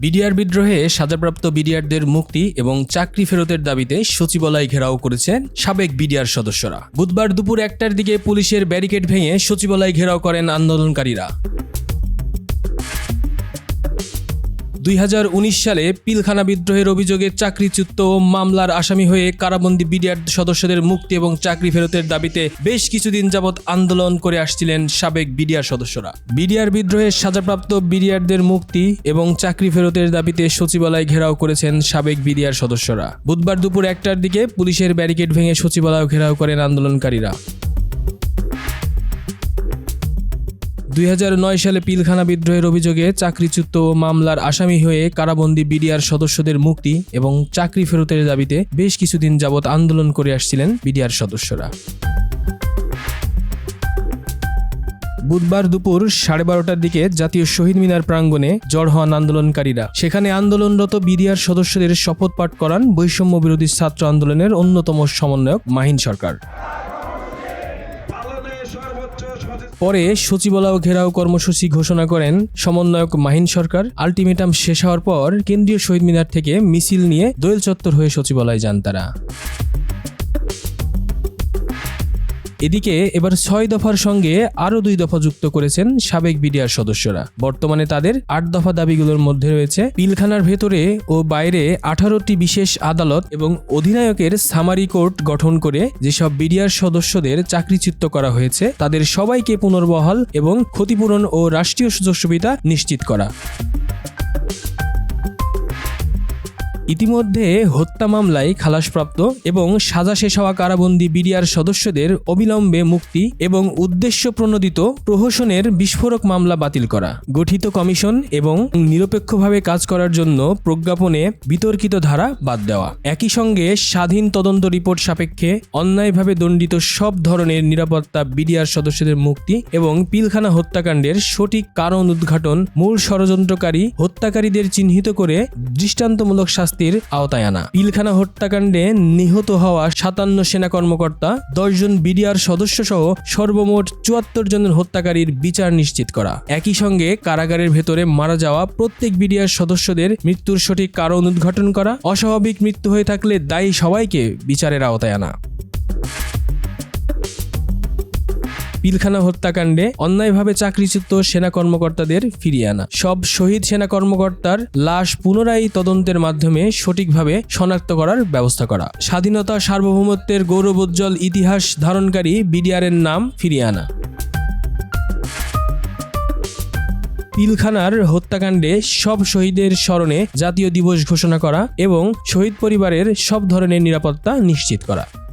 BDR বিদ্রোহে সাজাপ্রাপ্ত বিডিআরদের মুক্তি এবং চাকরি ফেরতের দাবিতে সচিবালয় ঘেরাও করেছেন সাবেক বিডিআর সদস্যরা। বুধবার দুপুর একটার দিকে পুলিশের ব্যারিকেড ভেঙে সচিবালয় ঘেরাও করেন আন্দোলনকারীরা। দুই হাজার উনিশ সালে পিলখানা বিদ্রোহের অভিযোগে চাকরিচ্যুত মামলার আসামি হয়ে কারাবন্দী বিডিআর সদস্যদের মুক্তি এবং চাকরি ফেরতের দাবিতে বেশ কিছুদিন যাবৎ আন্দোলন করে আসছিলেন সাবেক বিডিআর সদস্যরা। বিডিআর বিদ্রোহের সাজাপ্রাপ্ত বিডিআরদের মুক্তি এবং চাকরি ফেরতের দাবিতে সচিবালয় ঘেরাও করেছেন সাবেক বিডিআর সদস্যরা। বুধবার দুপুর একটার দিকে পুলিশের ব্যারিকেড ভেঙে সচিবালয় ঘেরাও করেন আন্দোলনকারীরা। দুই হাজার নয় সালে পিলখানা বিদ্রোহের অভিযোগে চাকরিচ্যুত মামলার আসামি হয়ে কারাবন্দী বিডিআর সদস্যদের মুক্তি এবং চাকরি ফেরতের দাবিতে বেশ কিছুদিন যাবৎ আন্দোলন করে আসছিলেন বিডিআর সদস্যরা। বুধবার দুপুর সাড়ে বারোটার দিকে জাতীয় শহীদ মিনার প্রাঙ্গণে জড় হন আন্দোলনকারীরা। সেখানে আন্দোলনরত বিডিআর সদস্যদের শপথ পাঠ করান বৈষম্য বিরোধী ছাত্র আন্দোলনের অন্যতম সমন্বয়ক মাহিন সরকার। পরে সচিবালয় ঘেরাও কর্মসূচি ঘোষণা করেন সমন্বয়ক মাহিন সরকার। আলটিমেটাম শেষ হওয়ার পর কেন্দ্রীয় শহীদ মিনার থেকে মিছিল নিয়ে দোয়েল চত্বর হয়ে সচিবালয় যান তারা। এদিকে এবার ছয় দফার সঙ্গে আরও দুই দফা যুক্ত করেছেন সাবেক বিডিআর সদস্যরা। বর্তমানে তাদের আট দফা দাবিগুলোর মধ্যে রয়েছে পিলখানার ভেতরে ও বাইরে আঠারোটি বিশেষ আদালত এবং অধিনায়কের সামারি কোর্ট গঠন করে যেসব বিডিআর সদস্যদের চাকরিচ্যুত করা হয়েছে, তাদের সবাইকে পুনর্বহাল এবং ক্ষতিপূরণ ও রাষ্ট্রীয় সুযোগ সুবিধা নিশ্চিত করা। ইতিমধ্যে হত্যা মামলায় খালাসপ্রাপ্ত এবং সাজা শেষ হওয়া কারাবন্দী বিডিআর সদস্যদের অবিলম্বে মুক্তি এবং উদ্দেশ্য প্রণোদিত প্রহসনের বিস্ফোরক মামলা বাতিল করা, গঠিত কমিশন এবং নিরপেক্ষভাবে কাজ করার জন্য প্রজ্ঞাপনে বিতর্কিত ধারা বাদ দেওয়া। একই সঙ্গে স্বাধীন তদন্ত রিপোর্ট সাপেক্ষে অন্যায়ভাবে দণ্ডিত সব ধরনের নিরাপত্তা বিডিআর সদস্যদের মুক্তি এবং পিলখানা হত্যাকাণ্ডের সঠিক কারণ উদ্ঘাটন মূল ষড়যন্ত্রকারী হত্যাকারীদের চিহ্নিত করে দৃষ্টান্তমূলক শাস্তির আওতায় আনা। পিলখানা হত্যাকাণ্ডে নিহত হওয়া সাতান্ন সেনা কর্মকর্তা দশজন বিডিআর সদস্য সহ সর্বমোট চুয়াত্তর জনের হত্যাকারীর বিচার নিশ্চিত করা। একই সঙ্গে কারাগারের ভেতরে মারা যাওয়া প্রত্যেক বিডিআর সদস্যদের মৃত্যুর সঠিক কারণ উদ্ঘাটন করা, অস্বাভাবিক মৃত্যু হয়ে থাকলে দায়ী সবাইকে বিচারের আওতায় আনা। পিলখানা হত্যাকাণ্ডে অন্যায়ভাবে চাকরিচ্যুত সেনা কর্মকর্তাদের ফিরিয়ে আনা। সব শহীদ সেনা কর্মকর্তার লাশ পুনরায় তদন্তের মাধ্যমে সঠিকভাবে শনাক্ত করার ব্যবস্থা করা। স্বাধীনতা সার্বভৌমত্বের গৌরবোজ্জ্বল ইতিহাস ধারণকারী বিডিআরের নাম ফিরিয়ে আনা। পিলখানার হত্যাকাণ্ডে সব শহীদের স্মরণে জাতীয় দিবস ঘোষণা করা এবং শহীদ পরিবারের সব ধরনের নিরাপত্তা নিশ্চিত করা।